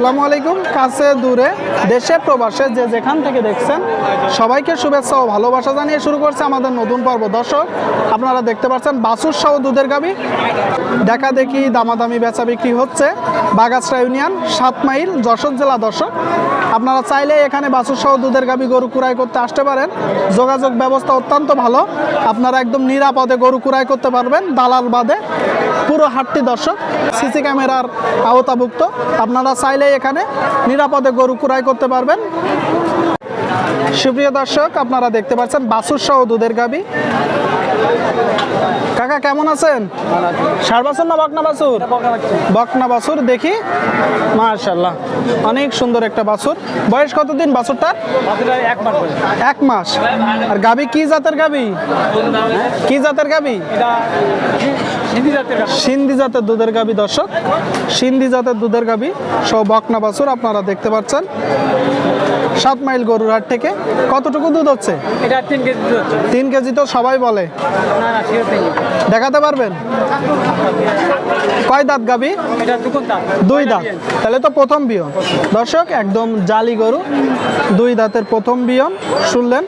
আসসালামু আলাইকুম। কাছে, দূরে, দেশে, প্রবাসে, যে যেখান থেকে দেখছেন, সবাইকে শুভেচ্ছা ও ভালোবাসা জানিয়ে শুরু করছে আমাদের নতুন পর্ব। দর্শক, আপনারা দেখতে পাচ্ছেন বাসুর সহ দুধের গাবি। দেখা দেখি দামাদামি বেচা বিক্রি হচ্ছে বাগাসরা ইউনিয়ন, সাত মাইল, যশোর জেলা। দর্শক, আপনারা চাইলে এখানে বাসুর সহ দুধের গাবি গরু কুড়াই করতে আসতে পারেন। যোগাযোগ ব্যবস্থা অত্যন্ত ভালো। আপনারা একদম নিরাপদে গরু কুড়াই করতে পারবেন দালাল বাদে। পুরো হাটটি দর্শক, সিসি ক্যামেরার আওতাভুক্ত। আপনারা চাইলে এখানে নিরাপদে গরু ক্রয় করতে পারবেন। সুপ্রিয় দর্শক, আপনারা দেখতে পাচ্ছেন বাসুর সহ দুধের গাবি। কাকা, কেমন আছেন? ষাট না বকনা বাছুর বকনা বাছুর দেখি। মাশাল্লাহ অনেক সুন্দর একটা বাছুর বয়স কতদিন বাছুরটার এক মাস। আর গাবি কি জাতের গাবি? কি জাতের গাবি। সিন্ধি জাতের দুধের গাবি, দর্শক। সিন্ধি জাতের দুধের গাবি সব বকনা বাছুর আপনারা দেখতে পাচ্ছেন। সাত মাইল গরুর হাট থেকে। কতটুকু দুধ হচ্ছে? এটা তিন কেজি দুধ তিন কেজি তো সবাই বলে। দেখাতে পারবেন? কয় দাঁত গাবি? দুই দাঁত। তাহলে তো প্রথম বিয়ন। দর্শক একদম জালি গরু। দুই দাঁতের প্রথম বিয়ন। শুনলেন?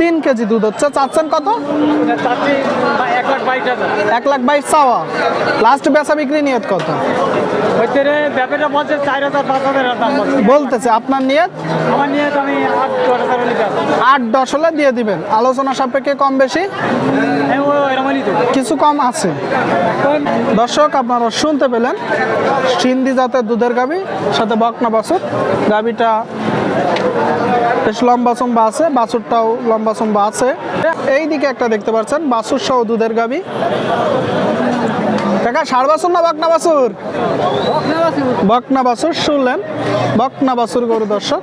তিন কেজি দুধ হচ্ছে। চাচ্ছেন কত? এক লাখ বাইশ চাওয়া। লাস্ট বেচা বিক্রি নিয়ত কত? বলতেছে আপনার নিয়ত? আট দশ হলে দিয়ে দিবেন। আলোচনা সাপেক্ষে কম বেশি? দেবো কিছু কম আছে। দর্শক আপনারা শুনতে পেলেন। সিন্ধি জাতের দুধের গাবি সাথে বকনা বাছুর। গাবিটা বেশ লম্বা চম্বা আছে, বাছুরটাও লম্বা চম্বা আছে। এই দিকে একটা দেখতে পাচ্ছেন, বাছুর সহ দুধের গাবি কাকা ষাড় বাছুর না বকনা বাছুর? বকনা বাছুর, শুনলেন? বকনা বাছুর গরু দর্শক।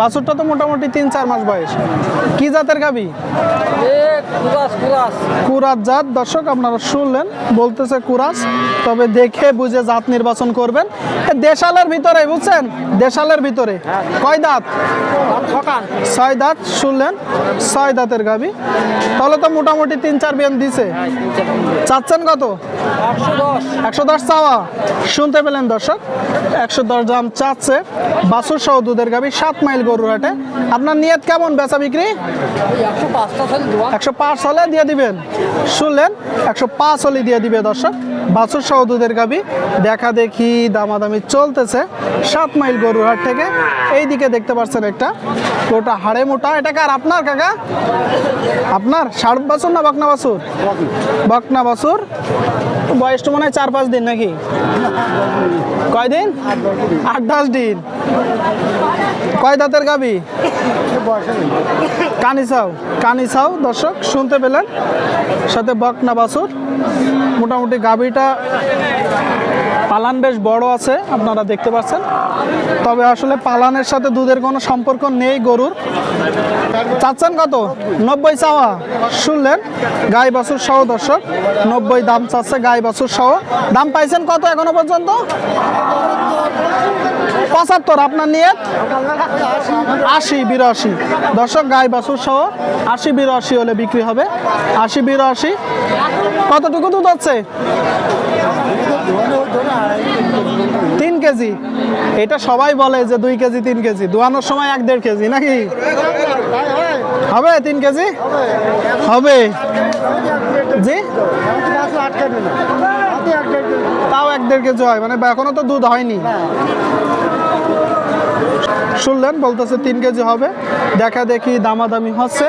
বাছুরটা তো মোটামুটি তিন চার মাস বয়স। কি জাতের গাবি কুরাজ জাত দর্শক আপনারা শুনলেন বলতেছে কুরাজ তবে দেখে বুঝে জাত নির্বাচন করবেন। দেশালের ভিতরে বুঝছেন? দেশালের ভিতরে। কয় দাঁত? ছয় দাঁত শুনলেন? ছয় দাঁতের গাবি। তাহলে তো মোটামুটি তিন চার বিয়ান দিছে। চাচ্ছেন কত? একশো দশ। একশো দশ চাওয়া। শুনতে পেলেন দর্শক? একশো দশ দাম চাচ্ছে। বাসুর সহ দুধের গাবি সাত মাইল গরুর হাটে। আপনার নিয়ত কেমন বেচা বিক্রি? একশো পাঁচ হলে দিয়ে দিবেন। শুনলেন? একশো পাঁচ হলে দিয়ে দিবে দর্শক। বাছুর সহ দুধের গাবি। দেখা দেখি দামাদামি চলতেছে। সাত মাইল গরুর হাট থেকে। এই দিকে দেখতে পাচ্ছেন একটা। ওটা হাড়ে মোটা। এটা কার? আপনার কাকা? আপনার? ষাট বাছুর না বাকনা বাছুর? বাকনা বাছুর। বয়সটা মনে হয় চার পাঁচ দিন নাকি? কয়দিন? আট দশ দিন। কয় দাঁতের গাবি? কানিসাও কানিসাও দর্শক, শুনতে পেলেন। সাথে বকনা বাসুর মোটামুটি গাবিটা পালান বেশ বড় আছে, আপনারা দেখতে পাচ্ছেন। তবে আসলে পালানের সাথে দুধের কোনো সম্পর্ক নেই গরুর। চাচ্ছেন কত? নব্বই চাওয়া। শুনলেন? গাই বাছুর সহ দর্শক, নব্বই দাম চাচ্ছে গাই বাছুর সহ। দাম পাইছেন কত এখনও পর্যন্ত? পঁচাত্তর, আপনার নিয়ে আশি, বিরাশি। দর্শক, গাই বাছুর সহ আশি, বিরাশি হলে বিক্রি হবে। আশি, বিরাশি। কতটুকু দুধ হচ্ছে? তিন কেজি। এটা সবাই বলে যে দুই কেজি, তিন কেজি। দোয়ানোর সময় এক দেড় কেজি, নাকি? হবে তিন কেজি? হবে। জি? তাও এক দেড় কেজি হয় মানে এখনও তো দুধ হয়নি। শুনলেন, বলতেছে তিন কেজি হবে। দেখা দেখি দামাদামি হচ্ছে।